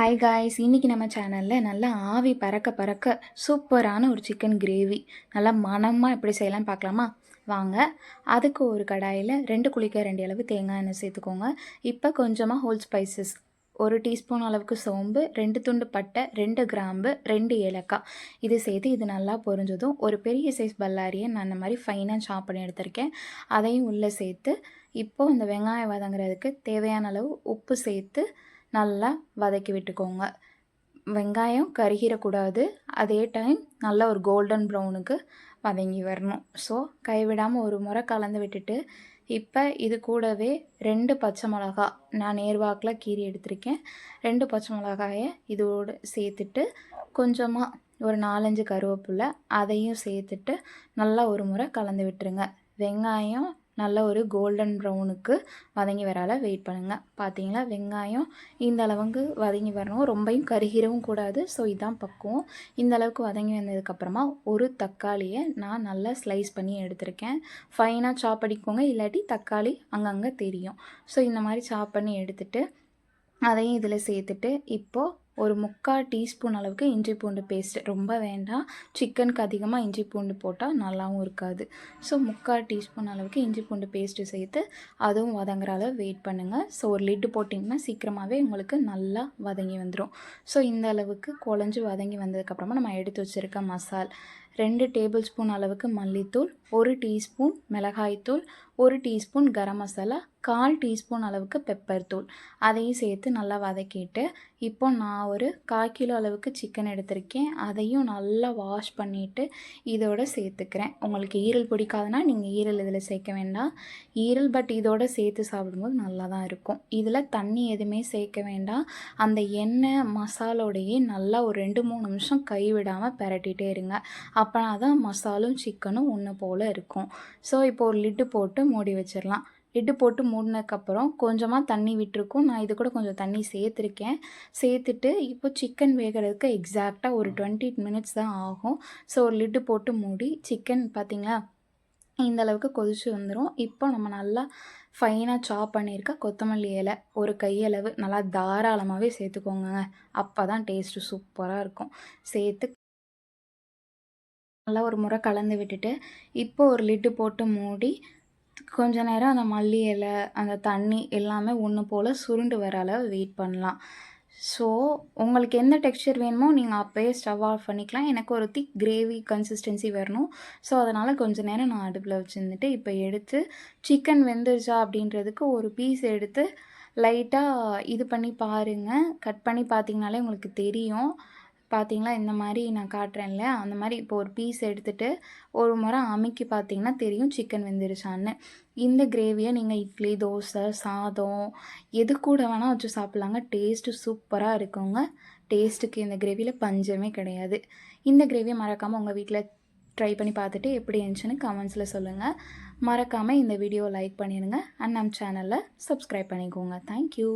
Hi guys இன்றைக்கி நம்ம சேனலில் நல்லா ஆவி பறக்க பறக்க சூப்பரான ஒரு சிக்கன் கிரேவி நல்லா மணமாக எப்படி செய்யலாம் பார்க்கலாமா? வாங்க அதுக்கு ஒரு கடாயில் ரெண்டு குளிக்க ரெண்டு அளவு தேங்காய் எண்ணெய் சேர்த்துக்கோங்க. இப்போ கொஞ்சமாக ஹோல் ஸ்பைசஸ் ஒரு டீஸ்பூன் அளவுக்கு சோம்பு ரெண்டு துண்டு பட்டை ரெண்டு கிராம்பு ரெண்டு ஏலக்காய். இது சேர்த்து இது நல்லா பொரிஞ்சதும் ஒரு பெரிய சைஸ் பல்லாரியை நான் அந்த மாதிரி ஃபைனாக சாப் பண்ணி எடுத்திருக்கேன். அதையும் உள்ளே சேர்த்து இப்போது இந்த வெங்காயம் வதங்குறதுக்கு தேவையான அளவு உப்பு சேர்த்து நல்லா வதக்கி விட்டுக்கோங்க. வெங்காயம் கருகிடக்கூடாது அதே டைம் நல்லா ஒரு கோல்டன் ப்ரௌனுக்கு வதங்கி வரணும். ஸோ கைவிடாமல் ஒரு முறை கலந்து விட்டுட்டு இப்போ இது கூடவே ரெண்டு பச்சை மிளகா நான் நேர்வாக்கில் கீரி எடுத்திருக்கேன். ரெண்டு பச்சை மிளகாயை இதோடு சேர்த்துட்டு கொஞ்சமாக ஒரு நாலஞ்சு கருவேப்பில்லை அதையும் சேர்த்துட்டு நல்லா ஒரு முறை கலந்து விட்டுருங்க. வெங்காயம் நல்ல ஒரு கோல்டன் ப்ரௌனுக்கு வதங்கி வரால வெயிட் பண்ணுங்கள் பார்த்தீங்களா வெங்காயம் இந்த அளவுக்கு வதங்கி வரணும். ரொம்பையும் கருகிரவும் கூடாது. ஸோ இதுதான் பக்குவம். இந்த அளவுக்கு வதங்கி வந்ததுக்கப்புறமா ஒரு தக்காளியை நான் நல்லா ஸ்லைஸ் பண்ணி எடுத்திருக்கேன். ஃபைனாக சாப் பண்ணிக்கோங்க இல்லாட்டி தக்காளி அங்கங்கே தெரியும். ஸோ இந்த மாதிரி சாப் பண்ணி எடுத்துகிட்டு அதையும் இதில் சேர்த்துட்டு இப்போது ஒரு முக்கால் டீஸ்பூன் அளவுக்கு இஞ்சி பூண்டு பேஸ்ட்டு ரொம்ப வேண்டாம். சிக்கனுக்கு அதிகமாக இஞ்சி பூண்டு போட்டால் நல்லாவும் இருக்காது. ஸோ முக்கால் டீஸ்பூன் அளவுக்கு இஞ்சி பூண்டு பேஸ்ட்டு சேர்த்து அதுவும் வதங்குற அளவு வெயிட் பண்ணுங்கள் ஸோ ஒரு லிட்டு போட்டிங்கன்னா சீக்கிரமாகவே உங்களுக்கு நல்லா வதங்கி வந்துடும் ஸோ இந்த அளவுக்கு குழஞ்சி வதங்கி வந்ததுக்கப்புறமா நம்ம எடுத்து வச்சுருக்க மசால். ரெண்டு டேபிள் ஸ்பூன் அளவுக்கு மல்லித்தூள் ஒரு டீஸ்பூன் மிளகாய்த்தூள் ஒரு டீஸ்பூன் கரம் மசாலா கால் டீஸ்பூன் அளவுக்கு பெப்பர் தூள். அதையும் சேர்த்து நல்லா வதக்கிட்டு இப்போ நான் ஒரு கால் கிலோ அளவுக்கு சிக்கன் எடுத்திருக்கேன். அதையும் நல்லா வாஷ் பண்ணிவிட்டு இதோட சேர்த்துக்கிறேன். உங்களுக்கு ஈரல் பிடிக்காதுன்னா நீங்கள் ஈரல் இதில் சேர்க்க வேண்டாம். ஈரல் பட் இதோட சேர்த்து சாப்பிடும்போது நல்லா தான் இருக்கும். இதில் தண்ணி எதுவுமே சேர்க்க வேண்டாம். அந்த எண்ணெய் மசாலோடையே நல்லா ஒரு ரெண்டு மூணு நிமிஷம் கைவிடாமல் பரட்டிகிட்டே இருங்க. அப்போனா தான் மசாலும் சிக்கனும் ஒன்று போல் இருக்கும். ஸோ இப்போ ஒரு லிட்டு போட்டு மூடி வச்சிடலாம் லிட்டு போட்டு மூடினதுக்கப்புறம் கொஞ்சமாக தண்ணி விட்டுருக்கும். நான் இது கூட கொஞ்சம் தண்ணி சேர்த்துருக்கேன். சேர்த்துட்டு இப்போ சிக்கன் வேகிறதுக்கு எக்ஸாக்டாக ஒரு டுவெண்ட்டி மினிட்ஸ் தான் ஆகும். ஸோ ஒரு லிட்டு போட்டு மூடி சிக்கன் பார்த்திங்களா இந்த அளவுக்கு கொதிச்சு வந்துடும் இப்போ நம்ம நல்லா ஃபைனாக சாப் பண்ணியிருக்க கொத்தமல்லி இலை ஒரு கையளவு நல்லா தாராளமாகவே சேர்த்துக்கோங்க. அப்போ தான் டேஸ்ட்டு சூப்பராக இருக்கும். சேர்த்து நல்லா ஒரு முறை கலந்து விட்டுட்டு இப்போ ஒரு லிட்டு போட்டு மூடி கொஞ்ச நேரம் அந்த மல்லி இலை அந்த தண்ணி எல்லாமே ஒன்று போல் சுருண்டு வர அளவு வெயிட் பண்ணலாம். ஸோ உங்களுக்கு எந்த டெக்ஸ்சர் வேணுமோ நீங்கள் அப்போயே ஸ்டவ் ஆஃப் பண்ணிக்கலாம். எனக்கு ஒரு திக் கிரேவி கன்சிஸ்டன்சி வரணும். ஸோ அதனால் கொஞ்ச நேரம் நான் அடுப்பில் வச்சுருந்துட்டு இப்போ எடுத்து சிக்கன் வெந்துருச்சா அப்படின்றதுக்கு ஒரு பீஸ் எடுத்து லைட்டாக இது பண்ணி பாருங்கள் கட் பண்ணி பார்த்தீங்கனாலே உங்களுக்கு தெரியும். பார்த்தீங்களா இந்த மாதிரி நான் காட்டுறேன் இல்லையா அந்த மாதிரி இப்போ ஒரு பீஸ் எடுத்துகிட்டு ஒரு முறை அமைக்கி பார்த்தீங்கன்னா தெரியும் சிக்கன் வெந்துருச்சான்னு. இந்த கிரேவியை நீங்கள் இட்லி தோசை சாதம் எது கூட வேணால் வச்சு சாப்பிட்லாங்க. டேஸ்ட்டு சூப்பராக இருக்குங்க. டேஸ்ட்டுக்கு இந்த கிரேவியில் பஞ்சமே கிடையாது. இந்த கிரேவியை மறக்காமல் உங்கள் வீட்டில் ட்ரை பண்ணி பார்த்துட்டு எப்படி இருந்துச்சுன்னு கமெண்ட்ஸில் சொல்லுங்கள் மறக்காமல் இந்த வீடியோவை லைக் பண்ணிடுங்க. அண்ட் நம்ம சேனலில் சப்ஸ்கிரைப் பண்ணிக்கோங்க. தேங்க்யூ